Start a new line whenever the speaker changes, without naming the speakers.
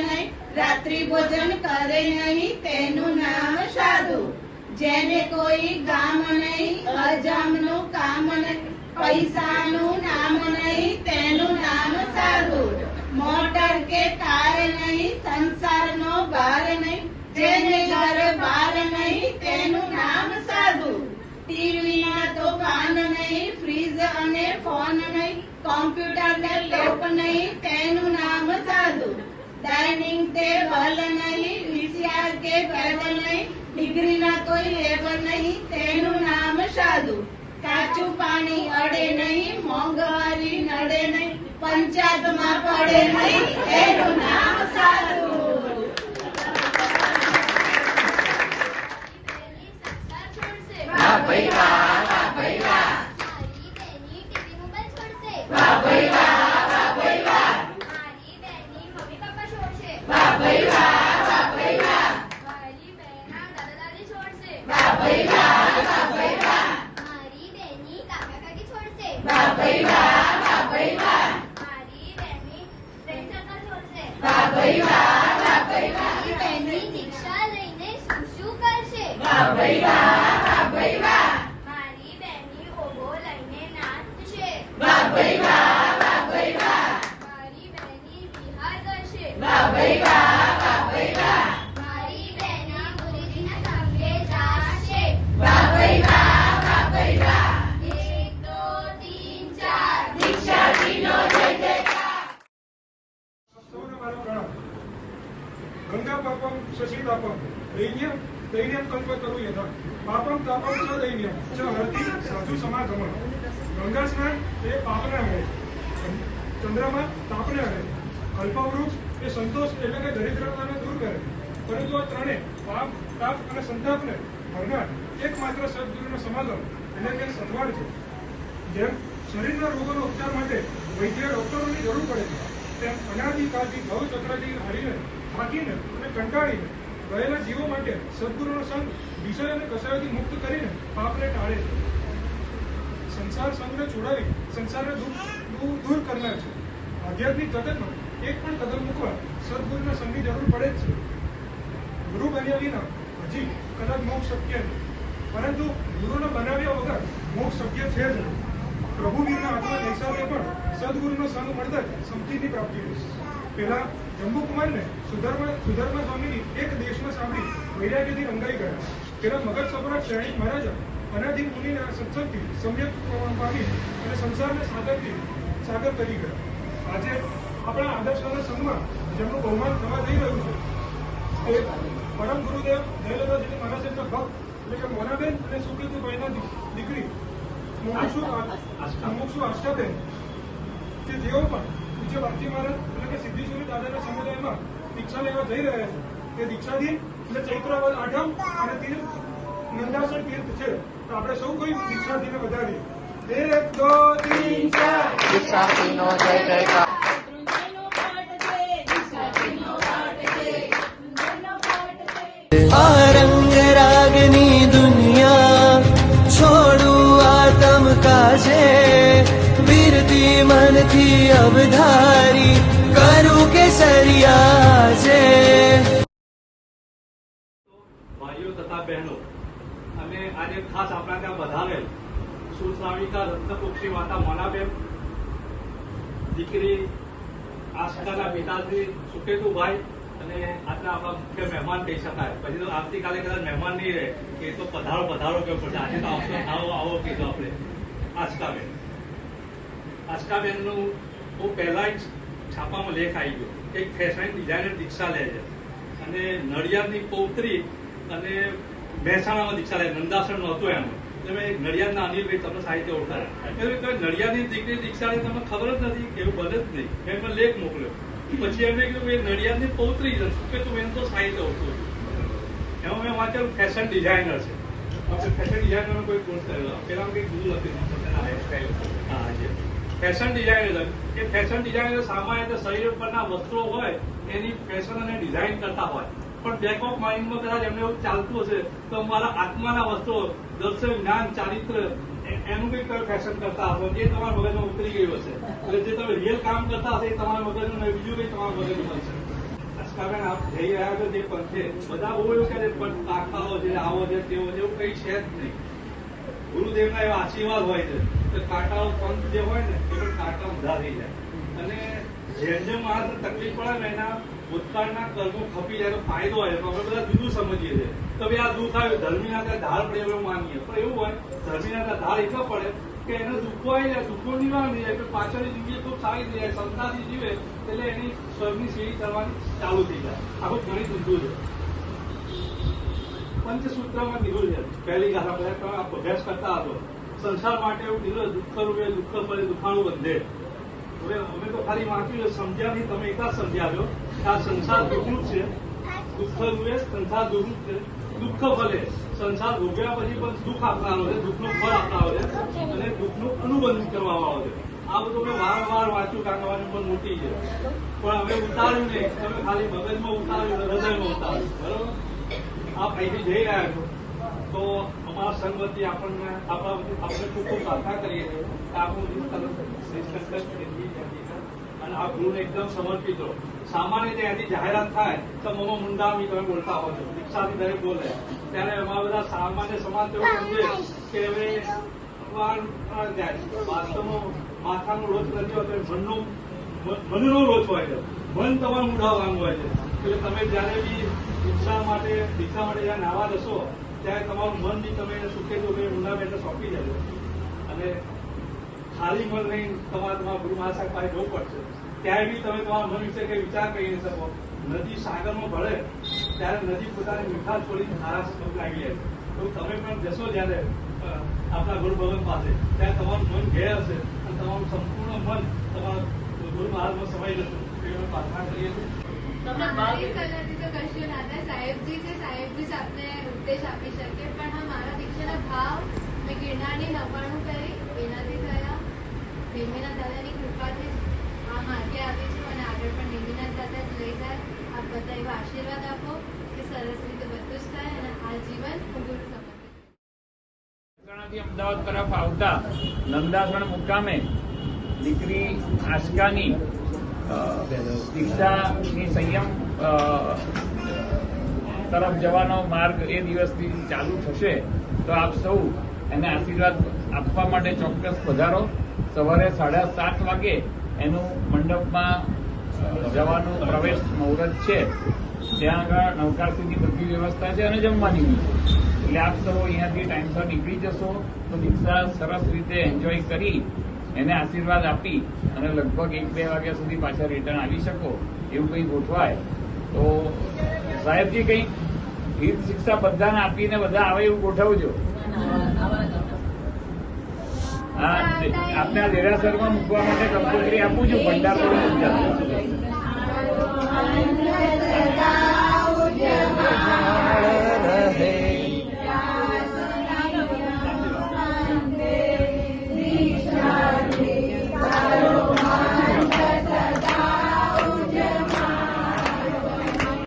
નહીં, રાત્રિ ભોજન કરે નહીં, તેનું નામ સાધુ. જેને કોઈ ગામ નહીં, અજામનું કામ નહીં પૈસાનું નામ નહીં, તેનું નામ સાધુ મોટર કે કાર નહીં સંસારનો ભાર નહીં જેને ઘર બાર નહીં તેનું નામ સાધુ ટીવી ના તોફાન નહીં ફ્રીજ અને ફોન નહીં કોમ્પ્યુટર ને લેપ નહીં તેનું નામ સાધુ ડાઇનિંગ ટેબલ નહીં વીસીઆર નહીં ડિગ્રી ના કોઈ લેવલ નહીં, તેનું નામ સાધુ કાચું પાણી અડે નહીં, મોંઘવારી નડે નહીં, પંચાયતમાં પડે નહીં એનું નામ સાધુ
વાહ ભાઈ વાહ વાહ ભાઈ વાહ
મારી બેની ટીવી મોબાઈલ છોડશે
વાહ ભાઈ વાહ વાહ ભાઈ વાહ
મારી બેની મમ્મી પપ્પા છોડશે
વાહ ભાઈ વાહ વાહ ભાઈ વાહ
મારી બહેના દાદા દાદી છોડશે
વાહ ભાઈ વાહ વાહ ભાઈ વાહ
મારી બેની કાકા કાકી છોડશે
વાહ ભાઈ વાહ વાહ ભાઈ વાહ
મારી બેની ફ્રેન્ડ સર્કલ છોડશે
વાહ ભાઈ વાહ વાહ ભાઈ વાહ
મારી બેની દીક્ષા લઈને શું શું કરશે
વાહ ભાઈ વાહ વાહ ભાઈ વાહ
મારી બેની ઓબો લઈને નાચશે
વાહ ભાઈ વાહ વાહ ભાઈ વાહ
મારી બેની વિહાર કરશે
વાહ ભાઈ વાહ વાહ ભાઈ વાહ
મારી બેની ગુરુજીના સંગે જાશે
વાહ ભાઈ વાહ વાહ ભાઈ વાહ
એક દો તીન ચાર
દીક્ષાજીનો જય જયકાર
સૌને મારો પ્રણામ ગંગા પાપમ શશિતાપમ દૈન્યમ કલ્પ કલ્પતરુ યથા પાપમ તાપમ ચ દૈન્યમ. ચ હરતિ સાધુ સમાગમ ગંગા સ્નાન એ પાપને હરે ચંદ્રમા તાપને હરે કલ્પવૃક્ષ એ સંતોષ એટલે કે દરિદ્રતાને દૂર કરે. પરંતુ આ ત્રણે પાપ, તાપ અને સંતાપને હરનાર એકમાત્ર સદગુરુનો સમાગમ એટલે કે સદવાળ છે. જેમ શરીરના રોગોનો ઉપચાર માટે વૈદ્ય ડોક્ટરોની જરૂર પડે છે, તેમ અનાદિકાળથી ભવચક્રથી હારીને થાકીને અને કંટાળીને ગયેલા જીવો માટે સદગુરુનો સંગ, વિષય અને કસાયોથી મુક્ત કરીને પાપને ટાળે છે. સંસાર સંગને છોડાવી સંસારને દૂર- કરનાર છે. આધ્યાત્મિક જગતમાં એક પણ કદમ મૂકવા સદગુરુના સંગની જરૂર પડે જ છે. ગુરુ બન્યા વિના હજી કદાચ મોક્ષ શક્ય નથી પરંતુ ગુરુને બનાવ્યા વગર મોક્ષ શક્ય છે જ નહીં. પ્રભુવીરના આત્મા જયસાને પણ સદગુરુનો સંગ મળતા જ સમૃદ્ધિની પ્રાપ્તિ થઈ પેલા જંબુકુમારને સુધર્મા સુધર્મા સ્વામીની એક દેશમાં સાંભળી વૈરાગ્યથી રંગાઈ ગયા. તેના મગજ સમ્રાટ શ્રેણી મહારાજા અનાદિ મુનિના સત્સંગથી સમ્યક પામી અને સંસારને સાગરથી સાગર કરી ગયા. આજે આપણા આદર્શોના સંઘમાં જેમનું બહુમાન થવા જઈ રહ્યું છે તે પરમ ગુરુદેવ જયલલિતાજી મહારાજના ભક્ત એટલે કે મોનાબેન અને સુકેતુભાઈના દી- દીકરી મોક્ષુ મોક્ષુ આશાબેન કે જેઓ પણ પૂજ્ય બાપજી મહારાજ એટલે કે સિદ્ધેશ્વરી દાદાના સમુદાયમાં દીક્ષા લેવા જઈ રહ્યા છે. તે દીક્ષાધીન એટલે ચૈત્રવદ આઠમ અને તીર્થ નંદાસન તીર્થ છે. તો આપણે સૌ કોઈ દીક્ષાધીને વધારીએ. એક, દો તીન ચાર.
દીક્ષાધીનો જય જયકાર.
ભાઈઓ બહેનો અને આજે ખાસ આપણા ત્યાં વધારેલ સુશ્રાવિકા રત્નપુક્ષી માતા મોનાબેન, દીકરી આસ્થાના પિતાશ્રી સુકેતુભાઈ અને આજના આપણા મુખ્ય મહેમાન કહી શકાય. પછી તો આવતીકાલે કદાચ મહેમાન નહીં રહે કે તો પધારો પધારો કેવું પડશે? આજે તો આવશો, આવો આવો કીધું આપણે. આસ્કાબેન આસ્કાબેનનું બહુ પહેલા જ છાપામાં લેખ આવી ગયો. એક ફેશન ડિઝાઇનર દીક્ષા લે છે. અને નડિયાદની પૌત્રી અને મહેસાણામાં દીક્ષા લે નંદાસન નહોતું એનું એટલે નડિયાદના અનિલભાઈ તમને સાહિત્ય ઓળખાયા. એટલે નડિયાદની દીકરી દીક્ષા લે તમને ખબર જ નથી એવું બને જ નહીં. મેં એમને લેખ મોકલ્યો. પછી એમને કીધું નડિયાદની પૌત્રી છે. કે તું એને તો સાહિત્ય ઓળખું છું. એમાં મેં વાંચેલું ફેશન ડિઝાઇનર છે. આપણે ફેશન ડિઝાઇનરનો કોઈ કોર્સ કરેલો પેલા કંઈ ગુરુ હતી હા જે. ફેશન ડિઝાઇનર એ ફેશન ડિઝાઇનર સામાન્ય શરીર પરના વસ્ત્રો હોય એની ફેશન અને ડિઝાઇન કરતા હોય. પણ બેક ઓફ માઇન્ડમાં કદાચ એમને એવું ચાલતું હશે, તો અમારા આત્માના વસ્ત્રો, દર્શન, જ્ઞાન, ચારિત્ર એનું કંઈક ફેશન કરતા હશો, જે તમારા મગજમાં ઉતરી ગયું હશે. એટલે જે તમે રિયલ કામ કરતા હશે, એ તમારા મગજનું બીજું કંઈ તમારા મગજમાં હશે. કારણ આપ જઈ રહ્યા છો જે પંથે, બધા બહુ એવું કહે છે, પણ તાકાઓ છે, આવો છે તેવો છે, એવું કંઈ છે જ નહીં. ગુરુદેવના એવા આશીર્વાદ હોય છે. કાંટાઓ પંથ જે હોય ને એ પણ કાંટા ઊંધા થઈ જાય. જેમ જેમ માણસને તકલીફ પડે ને એના ભૂતકાળના કર્મો ખપી જાય તો ફાયદો હોય. તો આપણે બધા જુદું સમજીએ છીએ. તો ભાઈ આ દુઃખ આવ્યું ધર્મીના ત્યાં ધાર પડે એવું માનીએ. પણ એવું હોય, ધર્મીના ત્યાં ધાર એટલો પડે કે એને દુઃખો આવી જાય, દુઃખો નિવારણ જાય, એટલે પાછળની જિંદગી ખૂબ સારી થઈ જાય, સંતાથી જીવે, એટલે એની સ્વર્ગની સીડી કરવાની ચાલુ થઈ જાય. આખું ઘણી ઊંધું છે. પંચસૂત્રમાં કીધું છે. પહેલી ગાથા બધા અભ્યાસ કરતા હતો સંસાર માટે એવું કીધું દુઃખ રૂપે દુઃખ ફરે, દુખાણું બંધે અમે તો ખાલી વાંચ્યું સમજ્યા નહીં તમે એકા સમજ્યા આ સંસાર દુઃખનું છે. દુઃખ રૂપે સંસાર દુઃખનું છે. દુઃખ ભલે, સંસાર ભોગવ્યા પછી પણ દુઃખ આપનારો છે, દુઃખનું ફળ આપનારો છે અને દુઃખનું અનુબંધ કરવામાં આવે છે. આ બધું મેં વારંવાર વાંચ્યું કાંકવાની પણ મોટી છે. પણ અમે ઉતાર્યું નહીં. તમે ખાલી મગજમાં ઉતાર્યું હૃદયમાં ઉતાર્યું. બરોબર? આપ અહીંથી જઈ રહ્યા છો. તો અમારા સંઘ વતી આપણને આપણા ખૂબ ખૂબ પ્રાર્થના કરીએ. અને આ ગુણ એકદમ સમર્પિત રહો સામાન્ય એની જાહેરાત થાય, તો મમો મુંડામી તમે બોલતા હો દીક્ષાથી દરેક બોલે. ત્યારે અમારા બધા સામાન્ય સમાજ તેઓ સમજે કે હવે ભગવાન વાસ્તવમાં માથાનો રોજ નથી હોતો મનનો મનનો રોજ હોય છે. મન તમારું મુઢાવવાનું હોય છે. એટલે તમે જ્યારે બી દીક્ષા માટે દીક્ષા માટે જ્યારે નાવા જશો ત્યારે તમારું મન બી તમે સુખે દુઃખે ઊંડા બેઠે સોંપી જજો અને ખાલી મન રહીને તમારે તમારા ગુરુ મહાસાહેબ પાસે જવું પડશે. ત્યારે બી તમે તમારા મન વિશે કઈ વિચાર કરી નહીં શકો. નદી સાગરમાં ભળે ત્યારે નદી પોતાની મીઠા છોડીને ખારા સમજ લાગી જાય. તો તમે પણ જશો જ્યારે આપણા ગુરુ ભગવાન પાસે ત્યારે તમારું મન ઘેર હશે અને તમારું સંપૂર્ણ મન તમારા ગુરુ મહારાજમાં સમાઈ જશે. એવી અમે પ્રાર્થના કરીએ છીએ.
અમારી કલાથી તો કશું ના થાય. સાહેબજી છે સાહેબજી જ આપને ઉપદેશ આપી શકે, પણ હા, મારા દીક્ષાના ભાવ મેં ગિરનારની નવાણું કરી, એનાથી થયા નિમિના દાદાની કૃપાથી આ માર્ગે આવી છું અને આગળ પણ નિમિના દાદા જ લઈ જાય. આપ બધા એવા આશીર્વાદ આપો કે સરસ રીતે બધું જ થાય અને આ જીવન ગુરુ સમર્પિત
અમદાવાદ તરફ આવતા નંદાસણ મુકામે દીકરી આશકાની દીક્ષાની સંયમ તરફ જવાનો માર્ગ એ દિવસથી ચાલુ થશે, તો આપ સૌ એને આશીર્વાદ આપવા માટે ચોક્કસ પધારો. સવારે સાડા સાત વાગે એનું મંડપમાં જવાનું પ્રવેશ મુહૂર્ત છે. ત્યાં આગળ નવકારસીની બધી વ્યવસ્થા છે અને જમવાની છે એટલે આપ સૌ અહીંયાથી ટાઈમસર નીકળી જશો, તો દીક્ષા સરસ રીતે એન્જોય કરી એને આશીર્વાદ આપી અને લગભગ એક બે વાગ્યા સુધી પાછા રિટર્ન આવી શકો, એવું કંઈ ગોઠવાય. તો સાહેબજી કંઈ હિત શિક્ષા બધાને આપીને બધા આવે એવું ગોઠવજો. આપને આ દેરાસરમાં મૂકવા માટે કંપલસરી આપું છું ભંડાર